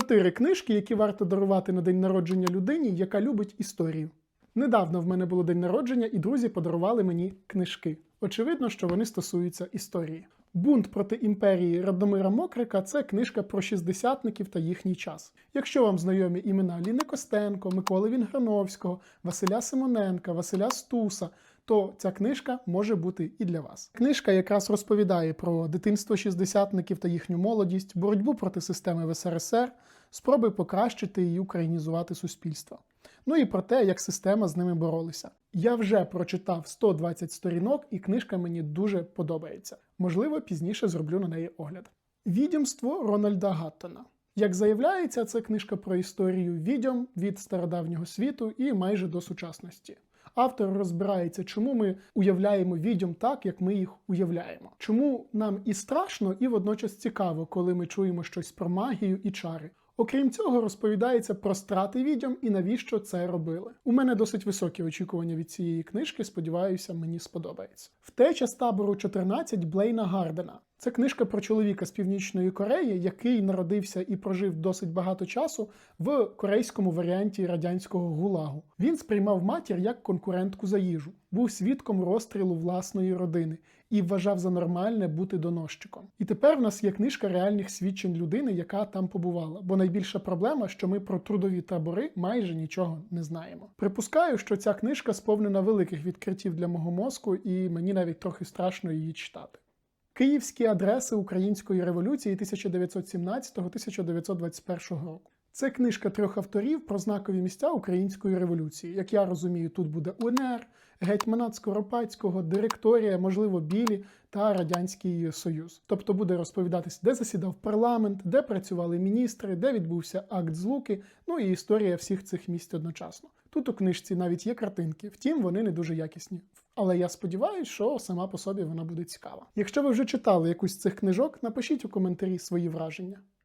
Чотири книжки, які варто дарувати на день народження людині, яка любить історію. Недавно в мене було день народження, і друзі подарували мені книжки. Очевидно, що вони стосуються історії. Бунт проти імперії Радомира Мокрика це книжка про шістдесятників та їхній час. Якщо вам знайомі імена Ліни Костенко, Миколи Вінграновського, Василя Симоненка, Василя Стуса, то ця книжка може бути і для вас. Книжка якраз розповідає про дитинство шістдесятників та їхню молодість, боротьбу проти системи в СРСР, спроби покращити і українізувати суспільство. Ну і про те, як система з ними боролася. Я вже прочитав 120 сторінок, і книжка мені дуже подобається. Можливо, пізніше зроблю на неї огляд. Відьомство Рональда Гаттона. Як заявляється, це книжка про історію відьом від стародавнього світу і майже до сучасності. Автор розбирається, чому ми уявляємо відьом так, як ми їх уявляємо. Чому нам і страшно, і водночас цікаво, коли ми чуємо щось про магію і чари. Окрім цього, розповідається про страти відьом і навіщо це робили. У мене досить високі очікування від цієї книжки. Сподіваюся, мені сподобається. Втеча з табору 14 Блейна Гардена. Це книжка про чоловіка з північної Кореї, який народився і прожив досить багато часу в корейському варіанті радянського гулагу. Він сприймав матір як конкурентку за їжу, був свідком розстрілу власної родини і вважав за нормальне бути доносчиком. І тепер в нас є книжка реальних свідчень людини, яка там побувала. Бо найбільша проблема, що ми про трудові табори майже нічого не знаємо. Припускаю, що ця книжка сповнена великих відкриттів для мого мозку, і мені навіть трохи страшно її читати. Київські адреси української революції 1917-1921 року. Це книжка трьох авторів про знакові місця української революції. Як я розумію, тут буде УНР, гетьманат Скоропадського, директорія, можливо, Білі та Радянський Союз. Тобто буде розповідатись, де засідав парламент, де працювали міністри, де відбувся акт злуки, ну і історія всіх цих місць одночасно. Тут у книжці навіть є картинки, втім, вони не дуже якісні. Але я сподіваюся, що сама по собі вона буде цікава. Якщо ви вже читали якусь з цих книжок, напишіть у коментарі свої враження.